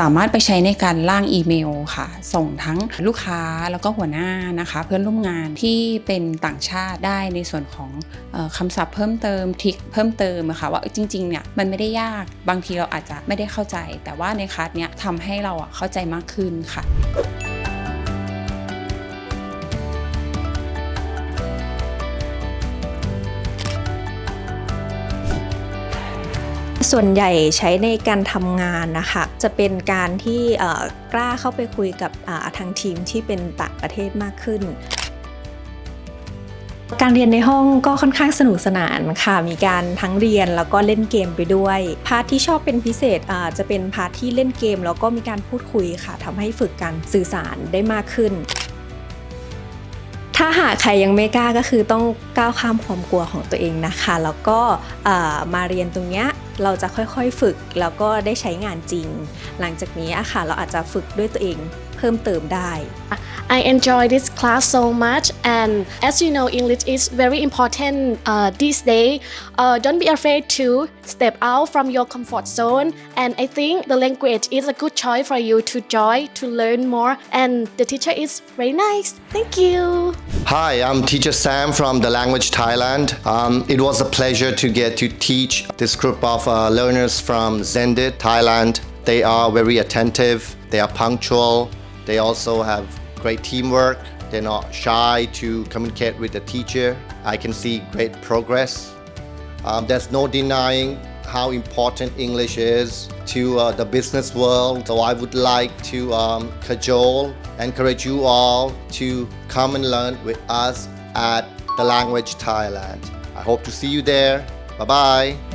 สามารถไปใช้ในการร่างอีเมลค่ะ ส่งทั้งลูกค้าแล้วก็หัวหน้านะคะ เพื่อนร่วมงานที่เป็นต่างชาติได้ในส่วนของออคำศัพท์เพิ่มเติมทิคเพิ่มเติมอะค่ะว่าจริงๆเนี่ยมันไม่ได้ยากบางทีเราอาจจะไม่ได้เข้าใจ แต่ว่าในคัสเนี้ยทำให้เราเข้าใจมากขึ้นค่ะ ส่วนใหญ่ใช้ในการทำงานนะคะ จะเป็นการที่กล้าเข้าไปคุยกับทางทีมที่เป็นต่างประเทศมากขึ้น การเรียนในห้องก็ค่อนข้างสนุกสนานค่ะ มีการทั้งเรียนแล้วก็เล่นเกมไปด้วย พาร์ทที่ชอบเป็นพิเศษจะเป็นพาร์ทที่เล่นเกม แล้วก็มีการพูดคุยค่ะทำให้ฝึกการสื่อสารได้มากขึ้นถ้าหากใครยังไม่กล้าก็คือต้องก้าวข้ามความกลัวของตัวเองนะคะ แล้วก็มาเรียนตรงเนี้ย เราจะค่อยๆฝึกแล้วก็ได้ใช้งานจริง หลังจากนี้อะค่ะเราอาจจะฝึกด้วยตัวเองเพิ่มเติมได้ I enjoy this class so much, and as you know, English is very important uh, these days. Uh, don't be afraid to step out from your comfort zone, and I think the language is a good choice for you to join to learn more. And the teacher is very nice. Thank you. Hi, I'm teacher Sam from the Language Thailand. Um, it was a pleasure to get to teach this group of uh, learners from Zendit, Thailand. They are very attentive, they are punctual, they also have great teamwork. They're not shy to communicate with the teacher. I can see great progress. Um, there's no denying how important English is to uh, the business world. So I would like to um, cajole, encourage you all to come and learn with us at the Language Thailand. I hope to see you there. Bye bye.